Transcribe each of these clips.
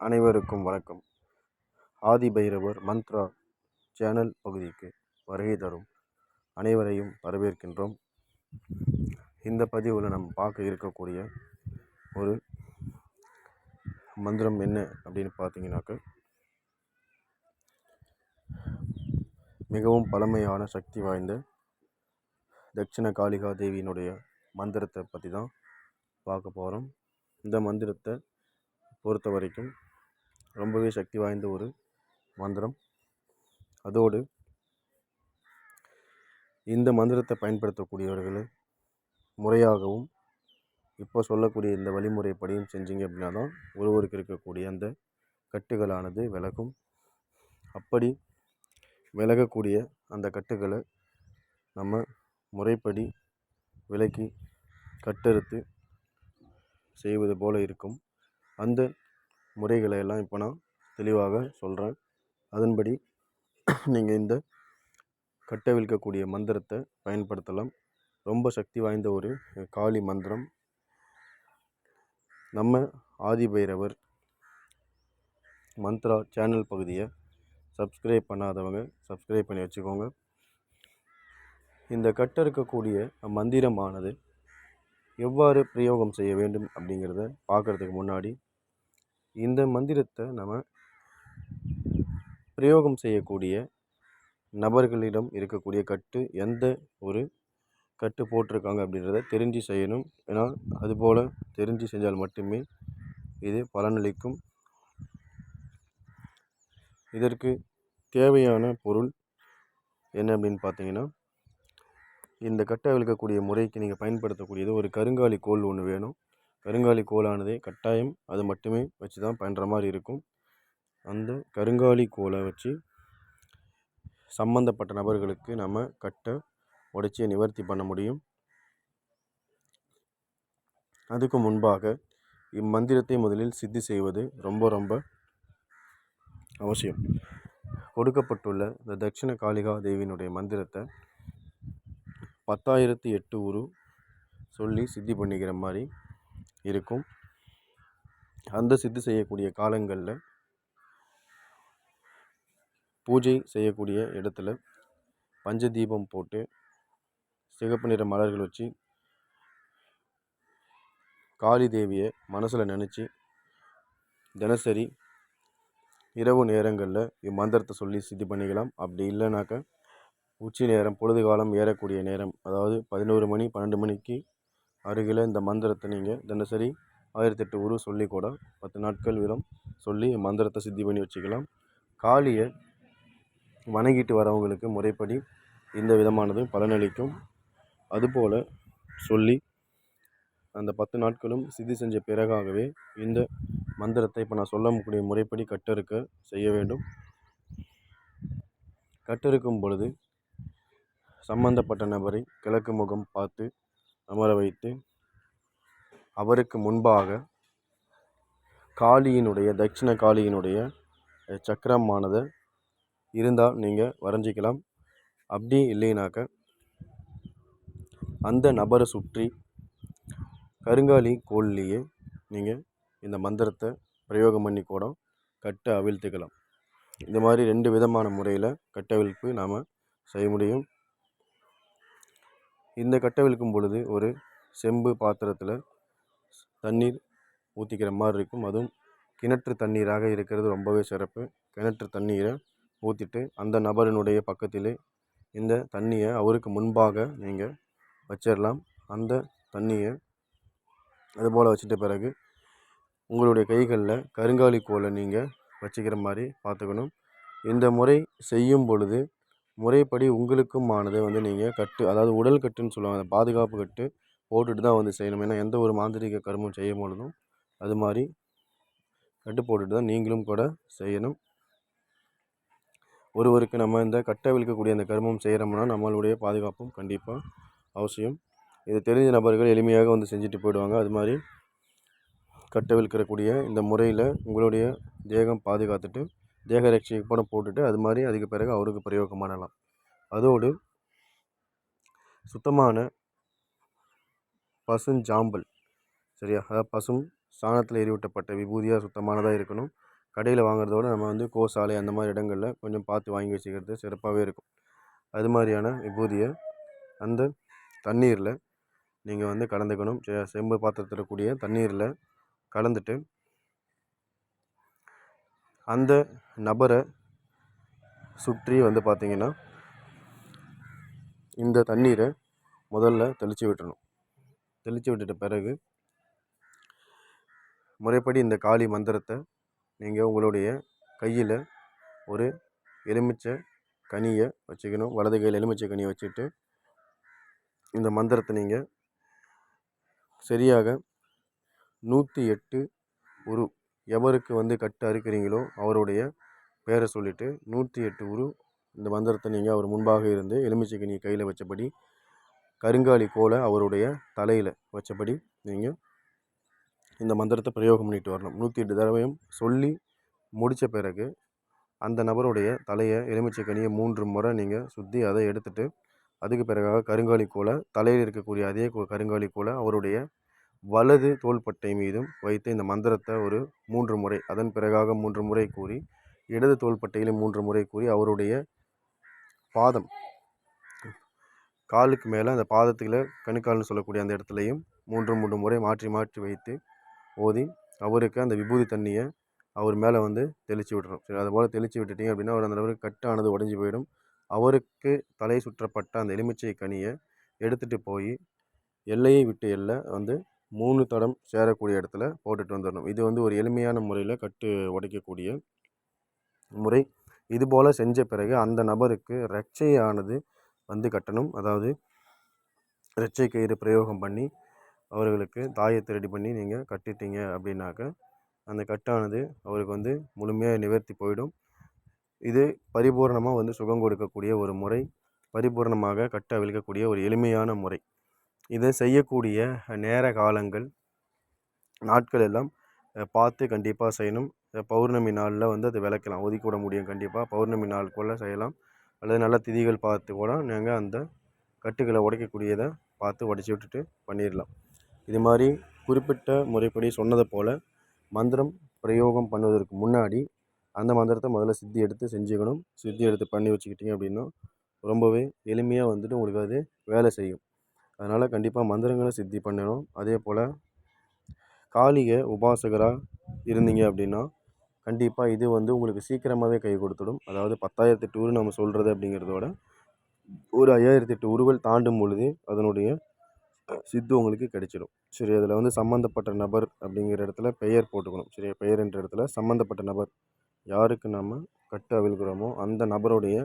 அனைவருக்கும் வணக்கம். ஆதி பைரவர் மந்த்ரா சேனல் பகுதிக்கு வருகை தரும் அனைவரையும் வரவேற்கின்றோம். இந்த பதிவில் நம்ம பார்க்க இருக்கக்கூடிய ஒரு மந்திரம் என்ன அப்படின்னு பார்த்தீங்கன்னாக்க மிகவும் பழமையான சக்தி வாய்ந்த தட்சிண காளிகா தேவியினுடைய மந்திரத்தை பற்றி தான் பார்க்க போகிறோம் இந்த மந்திரத்தை பொறுத்த வரைக்கும் ரொம்பவே சக்தி வாய்ந்த ஒரு மந்திரம். அதோடு இந்த மந்திரத்தை பயன்படுத்தக்கூடியவர்கள் முறையாகவும் இப்போ சொல்லக்கூடிய இந்த வழிமுறைப்படியும் செஞ்சீங்க அப்படின்னா தான் ஒருவருக்கு இருக்கக்கூடிய அந்த கட்டுகளானது விலகும். அப்படி விலகக்கூடிய அந்த கட்டுகளை நம்ம முறைப்படி விலக்கி கட்டறுத்து செய்வது போல இருக்கும். அந்த முறைகளை எல்லாம் இப்போ நான் தெளிவாக சொல்கிறேன் அதன்படி நீங்கள் இந்த கட்டவிழ்க்கக்கூடிய மந்திரத்தை பயன்படுத்தலாம். ரொம்ப சக்தி வாய்ந்த ஒரு காளி மந்திரம். நம்ம ஆதிபைரவர் மந்த்ரா சேனல் பகுதியை சப்ஸ்கிரைப் பண்ணாதவங்க சப்ஸ்கிரைப் பண்ணி வச்சுக்கோங்க. இந்த கட்ட இருக்கக்கூடிய மந்திரமானது எவ்வாறு பிரயோகம் செய்ய வேண்டும் அப்படிங்கிறத பார்க்குறதுக்கு முன்னாடி இந்த மந்திரத்தை நம்ம பிரயோகம் செய்யக்கூடிய நபர்களிடம் இருக்கக்கூடிய கட்டு எந்த ஒரு கட்டு போட்டிருக்காங்க அப்படின்றத தெரிஞ்சு செய்யணும். ஏன்னா அதுபோல் தெரிஞ்சு செஞ்சால் மட்டுமே இது பலனளிக்கும். இதற்கு தேவையான பொருள் என்ன அப்படின்னு பார்த்தீங்கன்னா இந்த கட்டை விளக்கக்கூடிய முறைக்கு நீங்கள் பயன்படுத்தக்கூடியது ஒரு கருங்காலி கோல் ஒன்று வேணும். கருங்காலி கோலானது கட்டாயம் அது மட்டுமே வச்சு தான் பண்ணுற மாதிரி இருக்கும். அந்த கருங்காலி கோலை வச்சு சம்மந்தப்பட்ட நபர்களுக்கு நம்ம கட்ட உடச்சி நிவர்த்தி பண்ண முடியும். அதுக்கு முன்பாக இம்மந்திரத்தை முதலில் சித்தி செய்வது ரொம்ப ரொம்ப அவசியம். கொடுக்கப்பட்டுள்ள இந்த தட்சிண காளிகா தேவியினுடைய மந்திரத்தை பத்தாயிரத்தி எட்டு உரு சொல்லி சித்தி பண்ணிக்கிற மாதிரி இருக்கும். அந்த சித்து செய்யக்கூடிய காலங்களில் பூஜை செய்யக்கூடிய இடத்துல பஞ்சதீபம் போட்டு சிகப்பு நிற மலர்கள் வச்சு காளி தேவியை மனசில் நினச்சி தினசரி இரவு நேரங்களில் இம்மந்திரத்தை சொல்லி சித்தி பண்ணிக்கலாம். அப்படி இல்லைனாக்கா உச்சி நேரம் பொழுது காலம் ஏறக்கூடிய நேரம் அதாவது பதினோரு மணி பன்னெண்டு மணிக்கு அருகில் இந்த மந்திரத்தை நீங்கள் தினசரி ஆயிரத்தெட்டு உரு சொல்லி கூட பத்து நாட்கள் வீதம் சொல்லி மந்திரத்தை சித்தி பண்ணி வச்சுக்கலாம். காளியை வணங்கிட்டு வரவங்களுக்கு முறைப்படி இந்த விதமானது பலனளிக்கும். அதுபோல் சொல்லி அந்த பத்து நாட்களும் சித்தி செஞ்ச பிறகாகவே இந்த மந்திரத்தை இப்போ நான் சொல்லக்கூடிய முறைப்படி கட்டறுக்க செய்ய வேண்டும். கட்டறுக்கும் பொழுது சம்பந்தப்பட்ட நபரை கிழக்கு முகம் பார்த்து அமர வைத்து அவருக்கு முன்பாக காளியினுடைய தட்சிண காளியினுடைய சக்கரமானதை இருந்தால் நீங்கள் வரைஞ்சிக்கலாம். அப்படி இல்லைனாக்க அந்த நபரை சுற்றி கருங்காலி கோல்லையே நீங்கள் இந்த மந்திரத்தை பிரயோகம் பண்ணி கூட கட்டை அவிழ்த்துக்கலாம். இந்த மாதிரி ரெண்டு விதமான முறையில் கட்டவிழ்ப்பு நாம் செய்ய முடியும். இந்த கட்டை விழுக்கும் பொழுது ஒரு செம்பு பாத்திரத்தில் தண்ணீர் ஊற்றிக்கிற மாதிரி இருக்கும். அதுவும் கிணற்று தண்ணீராக இருக்கிறது ரொம்பவே சிறப்பு. கிணற்று தண்ணீரை ஊற்றிட்டு அந்த நபரினுடைய பக்கத்திலே இந்த தண்ணியை அவருக்கு முன்பாக நீங்கள் வச்சிடலாம் அந்த தண்ணியை அதுபோல் வச்சுட்ட பிறகு உங்களுடைய கைகளில் கருங்காலி கோலை நீங்கள் வச்சுக்கிற மாதிரி பார்த்துக்கணும். இந்த முறை செய்யும் பொழுது முறைப்படி உங்களுக்குமானதை வந்து நீங்கள் கட்டு அதாவது உடல் கட்டுன்னு சொல்லுவாங்க அந்த பாதுகாப்பு கட்டு போட்டுட்டு தான் வந்து செய்யணும். ஏன்னா எந்த ஒரு மாந்திரீக கர்மம் செய்யும் பொழுதும் அது மாதிரி கட்டு போட்டுட்டு தான் நீங்களும் கூட செய்யணும். ஒருவருக்கு நம்ம இந்த கட்டை விழுக்கக்கூடிய அந்த கர்மம் செய்கிறோம்னா நம்மளுடைய பாதுகாப்பும் கண்டிப்பாக அவசியம். இது தெரிஞ்ச நபர்கள் எளிமையாக வந்து செஞ்சுட்டு போயிடுவாங்க. அது மாதிரி கட்டை விழுக்கிறக்கூடிய இந்த முறையில் உங்களுடைய தேகம் பாதுகாத்துட்டு தேக ரட்சிக்கு கூட போட்டுட்டு அது மாதிரி அதுக்கு பிறகு அவருக்கு பிரயோகம் பண்ணலாம். அதோடு சுத்தமான பசுஞ்சாம்பல் சரியா? அதாவது பசும் சாணத்தில் எரிவிட்டப்பட்ட விபூதியாக சுத்தமானதாக இருக்கணும். கடையில் வாங்குறதோட நம்ம வந்து கோசாலை அந்த மாதிரி இடங்களில் கொஞ்சம் பார்த்து வாங்கி வச்சுக்கிறது சிறப்பாகவே இருக்கும். அது மாதிரியான விபூதியை அந்த தண்ணீரில் நீங்கள் வந்து கலந்துக்கணும். செ- செம்பு பாத்திரத்தில் கூடிய தண்ணீரில் கலந்துட்டு அந்த நபரை சுற்றி வந்து பார்த்திங்கன்னா இந்த தண்ணீரை முதல்ல தெளித்து விட்டுறணும். தெளித்து விட்டுட்ட பிறகு முறைப்படி இந்த காளி மந்திரத்தை நீங்கள் உங்களுடைய கையில் ஒரு எலுமிச்சை கனியை வச்சுக்கணும். வலது கையில் எலுமிச்சை கனியை வச்சுட்டு இந்த மந்திரத்தை நீங்கள் சரியாக நூற்றி எட்டு உரு எவருக்கு வந்து கட்டு அறுக்கிறீங்களோ அவருடைய பேரை சொல்லிவிட்டு நூற்றி எட்டு உரு இந்த மந்திரத்தை நீங்கள் அவர் முன்பாக இருந்து எலுமிச்சை கனியை கையில் வச்சபடி கருங்காலி கோலை அவருடைய தலையில் வச்சபடி நீங்கள் இந்த மந்திரத்தை பிரயோகம் பண்ணிட்டு வரணும். நூற்றி எட்டு தடவையும் சொல்லி முடித்த பிறகு அந்த நபருடைய தலையை எலுமிச்சை கனியை மூன்று முறை நீங்கள் சுற்றி அதை எடுத்துகிட்டு அதுக்கு பிறகாக கருங்காலி கோலை தலையில் இருக்கக்கூடிய அதே கோ- கருங்காலி கோலை அவருடைய வலது தோள்பட்டை மீதும் வைத்து இந்த மந்திரத்தை ஒரு மூன்று முறை அதன் பிறகாக மூன்று முறை கூறி இடது தோள்பட்டையிலும் மூன்று முறை கூறி அவருடைய பாதம் காலுக்கு மேலே அந்த பாதத்தில் கணுக்கால்னு சொல்லக்கூடிய அந்த இடத்துலையும் மூன்று மூன்று முறை மாற்றி மாற்றி வைத்து ஓதி அவருக்கு அந்த விபூதி தண்ணியை அவர் மேலே வந்து தெளித்து விடணும் சரி அதுபோல் தெளித்து விட்டுட்டீங்க அப்படின்னா அவர் அந்த அளவுக்கு கட்டானது உடஞ்சி போயிடும். அவருக்கு தலை சுற்றப்பட்ட அந்த எலுமிச்சை கனியை எடுத்துகிட்டு போய் எல்லையை விட்டு எல்லை வந்து மூணு தடம் சேரக்கூடிய இடத்துல போட்டுட்டு வந்துடணும் இது வந்து ஒரு எளிமையான முறையில் கட்டு உடைக்கக்கூடிய முறை. இதுபோல் செஞ்ச பிறகு அந்த நபருக்கு ரட்சையானது வந்து கட்டணும். அதாவது ரட்சை கயிறு பிரயோகம் பண்ணி அவர்களுக்கு தாயத்தை ரெடி பண்ணி நீங்கள் கட்டிட்டீங்க அப்படின்னாக்க அந்த கட்டானது அவருக்கு வந்து முழுமையாக நிவர்த்தி போயிடும். இது பரிபூரணமாக வந்து சுகம் கொடுக்கக்கூடிய ஒரு முறை. பரிபூரணமாக கட்ட அவிழ்க்கக்கூடிய ஒரு எளிமையான முறை. இதை செய்யக்கூடிய நேர காலங்கள் நாட்கள் எல்லாம் பார்த்து கண்டிப்பாக செய்யணும். பௌர்ணமி நாளில் வந்து அதை விளக்கலாம். ஒதுக்கி விட முடியும் கண்டிப்பாக பௌர்ணமி நாள் செய்யலாம். அல்லது நல்ல திதிகள் பார்த்து கூட நாங்கள் அந்த கட்டுகளை உடைக்கக்கூடியதை பார்த்து உடச்சி விட்டுட்டு பண்ணிடலாம் இது மாதிரி குறிப்பிட்ட முறைப்படி சொன்னதை போல் மந்திரம் பிரயோகம் பண்ணுவதற்கு முன்னாடி அந்த மந்திரத்தை முதல்ல சித்தி எடுத்து செஞ்சுக்கணும். சித்தி எடுத்து பண்ணி வச்சுக்கிட்டிங்க அப்படின்னா ரொம்பவே எளிமையாக வந்துட்டு உங்களுக்கு அது வேலை செய்யும். அதனால் கண்டிப்பாக மந்திரங்களை சித்தி பண்ணணும். அதே போல் காளிகை உபாசகராக இருந்தீங்க அப்படின்னா கண்டிப்பாக இது வந்து உங்களுக்கு சீக்கிரமாகவே கை கொடுத்துடும். அதாவது பத்தாயிரத்து எட்டு நம்ம சொல்கிறது அப்படிங்கிறத விட ஒரு ஐயாயிரத்தி எட்டு உருவல் தாண்டும் பொழுது அதனுடைய சித்து உங்களுக்கு கிடைச்சிடும். சரி அதில் வந்து சம்மந்தப்பட்ட நபர் அப்படிங்கிற இடத்துல பெயர் போட்டுக்கணும். சரி பெயர் என்ற இடத்துல சம்மந்தப்பட்ட நபர் யாருக்கு நம்ம கட்டு அவிழ்கிறோமோ அந்த நபருடைய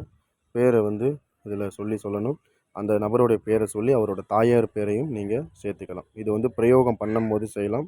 பேரை வந்து இதில் சொல்லி சொல்லணும். அந்த நபருடைய பேரை சொல்லி அவரோட தாயார் பேரையும் நீங்கள் சேர்த்துக்கலாம். இது வந்து பிரயோகம் பண்ணும்போது செய்யலாம்.